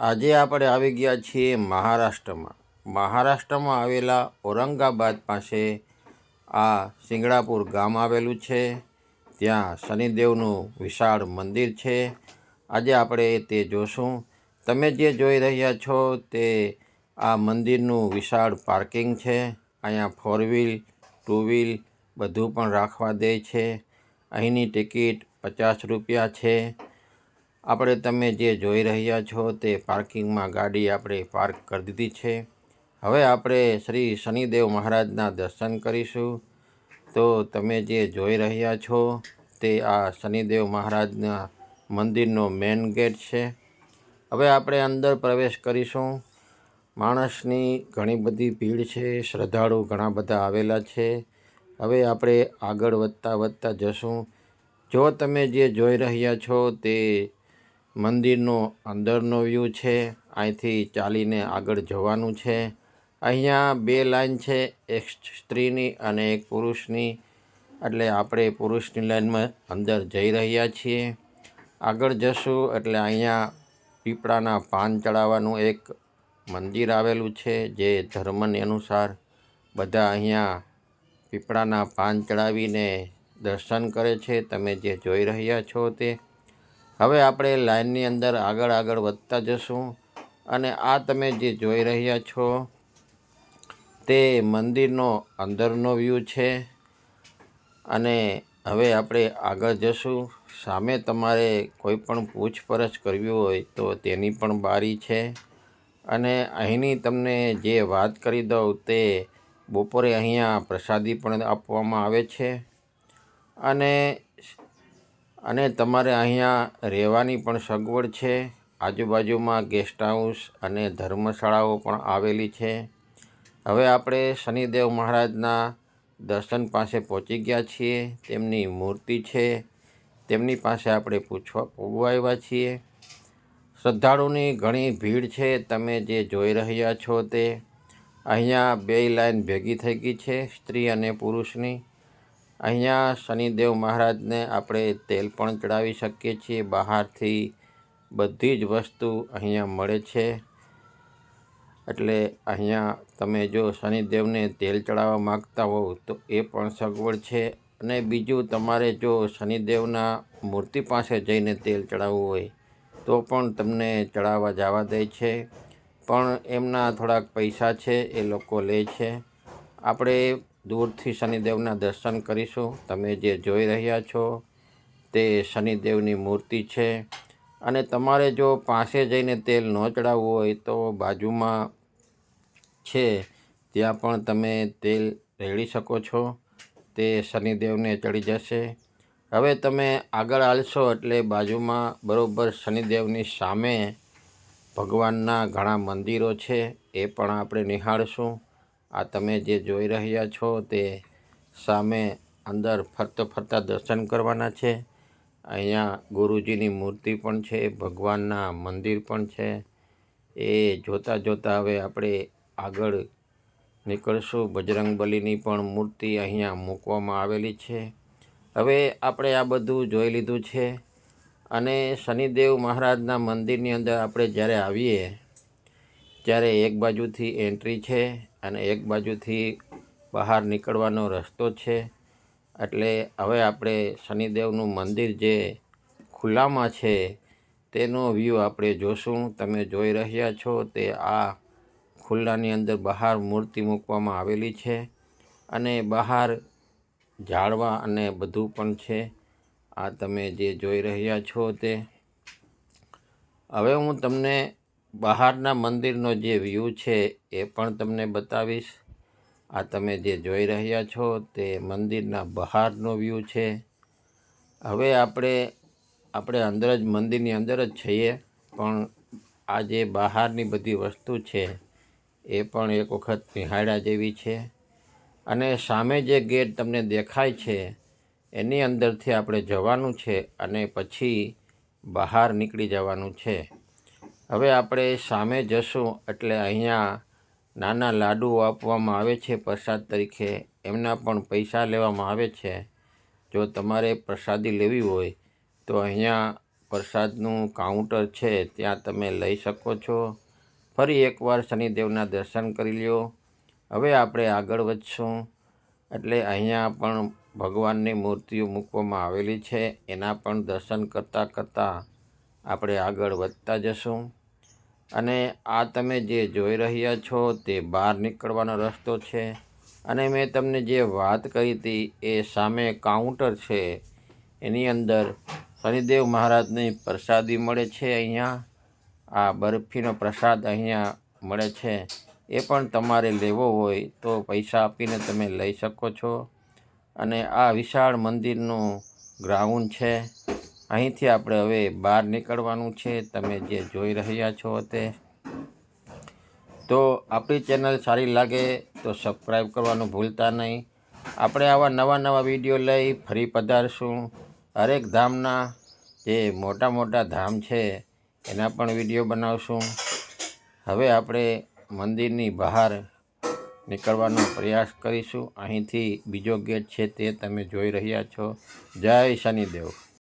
આજે આપણે આવી ગયા છીએ મહારાષ્ટ્રમાં. મહારાષ્ટ્રમાં આવેલા ઔરંગાબાદ પાસે આ સિંગડાપુર ગામ આવેલું છે. ત્યાં શનિદેવનું વિશાળ મંદિર છે. આજે આપણે તે જોશું. તમે જે જોઈ રહ્યા છો તે આ મંદિરનું વિશાળ પાર્કિંગ છે. અહીંયા ફોર વ્હીલ, ટુ વ્હીલ બધું પણ રાખવા દે છે. અહીંની ટિકિટ પચાસ રૂપિયા છે. આપણે તમે જે જોઈ રહ્યા છો તે પાર્કિંગમાં ગાડી આપણે પાર્ક કરી દીધી છે. હવે આપણે શ્રી શનિદેવ મહારાજના દર્શન કરીશું. તો તમે જે જોઈ રહ્યા છો તે આ શનિદેવ મહારાજના મંદિરનો મેન ગેટ છે. હવે આપણે અંદર પ્રવેશ કરીશું. માણસની ઘણી બધી ભીડ છે, શ્રદ્ધાળુ ઘણા બધા આવેલા છે. હવે આપણે આગળ વધતા વધતા જશું. જો તમે જે જોઈ રહ્યા છો તે મંદિરનો અંદરનો વ્યૂ છે. અહીંથી ચાલીને આગળ જવાનું છે. અહીંયા બે લાઈન છે, એક સ્ત્રીની અને એક પુરુષની. એટલે આપણે પુરુષની લાઈનમાં અંદર જઈ રહ્યા છીએ. આગળ જશું એટલે અહીંયા પીપળાના પાન ચડાવવાનું એક મંદિર આવેલું છે, જે ધર્મને અનુસાર બધા અહીંયા પીપળાના પાન ચડાવીને દર્શન કરે છે. તમે જે જોઈ રહ્યા છો તે હવે આપણે લાઇનની અંદર આગળ આગળ વધતા જશું અને આ તમે જે જોઈ રહ્યા છો તે મંદિરનો અંદરનો વ્યૂ છે અને હવે આપણે આગળ જશું. સામે તમારે કોઈ પણ પૂછપરછ કરવી હોય તો તેની પણ બારી છે. અને અહીંની તમને જે વાત કરી દઉં તે બપોરે અહીંયા પ્રસાદી પણ આપવામાં આવે છે. અને અને તમારે અહીંયા રહેવાની પણ સગવડ છે. આજુબાજુમાં ગેસ્ટ હાઉસ અને ધર્મશાળાઓ પણ આવેલી છે. હવે આપણે શનિદેવ મહારાજના દર્શન પાસે પહોંચી ગયા છીએ. તેમની મૂર્તિ છે. તેમની પાસે આપણે પૂછવા પૂગવા છીએ. શ્રદ્ધાળુની ઘણી ભીડ છે. તમે જે જોઈ રહ્યા છો તે. અહીંયા બે લાઈન ભેગી થઈ ગઈ છે, સ્ત્રી અને પુરુષની. અહીંયા શનિદેવ મહારાજને આપણે તેલ પણ ચડાવી શકીએ છીએ. બહારથી બધી જ વસ્તુ અહીંયા મળે છે. એટલે અહીંયા તમે જો શનિદેવને તેલ ચડાવવા માગતા હોવ તો એ પણ સગવડ છે. અને બીજું તમારે જો શનિદેવના મૂર્તિ પાસે જઈને તેલ ચડાવવું હોય તો પણ તમને ચડાવવા જવા દે છે. પણ એમના થોડાક પૈસા છે એ લોકો લે છે. આપણે દૂરથી શનિદેવના દર્શન કરીશું. તમે જે જોઈ રહ્યા છો તે શનિદેવની મૂર્તિ છે. અને તમારે જો પાસે જઈને તેલ ન ચડાવવું હોય તો બાજુમાં છે, ત્યાં પણ તમે તેલ રેડી શકો છો. તે શનિદેવને ચડી જશે. હવે તમે આગળ હાલશો એટલે બાજુમાં બરાબર શનિદેવની સામે ભગવાનના ઘણા મંદિરો છે, એ પણ આપણે નિહાળશું. આ તમે જે જોઈ રહ્યા છો તે સામે અંદર ફરતો ફરતા દર્શન કરવાના છે. અહીંયા ગુરુજીની મૂર્તિ પણ છે, ભગવાનના મંદિર પણ છે. એ જોતાં જોતાં હવે આપણે આગળ નીકળશું. બજરંગબલીની પણ મૂર્તિ અહીંયા મૂકવામાં આવેલી છે. હવે આપણે આ બધું જોઈ લીધું છે અને શનિદેવ મહારાજના મંદિરની અંદર આપણે જ્યારે આવીએ ત્યારે એક બાજુથી એન્ટ્રી છે અને એક બાજુથી બહાર નીકળવાનો રસ્તો છે, એટલે હવે આપણે શનિદેવનું મંદિર જે ખુલ્લામાં છે તેનો વ્યૂ આપણે જોશું. તમે જોઈ રહ્યા છો તે આ ખુલ્લાની અંદર બહાર મૂર્તિ મૂકવામાં આવેલી છે અને બહાર ઝાડવા અને બધું પણ છે. આ તમે જે જોઈ રહ્યા છો તે. હવે હું તમને બહારના મંદિરનો જે વ્યૂ છે એ પણ તમને બતાવીશ. આ તમે જે જોઈ રહ્યા છો તે મંદિરના બહારનો વ્યૂ છે. હવે આપણે આપણે અંદર જ મંદિરની અંદર જ છીએ, પણ આ જે બહારની બધી વસ્તુ છે એ પણ એક વખત નિહાળ્યા જેવી છે. અને સામે જે ગેટ તમને દેખાય છે, એની અંદરથી આપણે જવાનું છે અને પછી બહાર નીકળી જવાનું છે. હવે આપણે સામે જશું એટલે અહીંયા નાના લાડુ આપવામાં આવે છે પ્રસાદ તરીકે. એમના પણ પૈસા લેવામાં આવે છે. જો તમારે પ્રસાદી લેવી હોય તો અહીંયા પ્રસાદનું કાઉન્ટર છે, ત્યાં તમે લઈ શકો છો. ફરી એકવાર શનિદેવના દર્શન કરી લ્યો. હવે આપણે આગળ વધશું એટલે અહીંયા પણ ભગવાનની મૂર્તિઓ મૂકવામાં આવેલી છે. એના પણ દર્શન કરતાં કરતાં આપણે આગળ વધતા જશું. અને આ તમે જે જોઈ રહ્યા છો તે બહાર નીકળવાનો રસ્તો છે. અને મેં તમને જે વાત કરી હતી એ સામે કાઉન્ટર છે. એની અંદર શનિદેવ મહારાજની પ્રસાદી મળે છે અહીંયા. આ બરફીનો પ્રસાદ અહીંયા મળે છે. એ પણ તમારે લેવો હોય તો પૈસા આપીને તમે લઈ શકો છો. અને આ વિશાળ મંદિરનું ગ્રાઉન્ડ છે. અહીંથી આપણે હવે બહાર નીકળવાનું છે. તમે જે જોઈ રહ્યા છો તે. તો આપણી ચેનલ સારી લાગે તો સબસ્ક્રાઈબ કરવાનું ભૂલતા નહીં. આપણે આવા નવા નવા વીડિયો લઈ ફરી પધારશું. હરેક ધામના જે મોટા મોટા ધામ છે એના પણ વીડિયો બનાવશું. હવે આપણે મંદિરની બહાર નીકળવાનો પ્રયાસ કરીશું. અહીંથી બીજો ગેટ છે તે તમે જોઈ રહ્યા છો. જય શનિદેવ.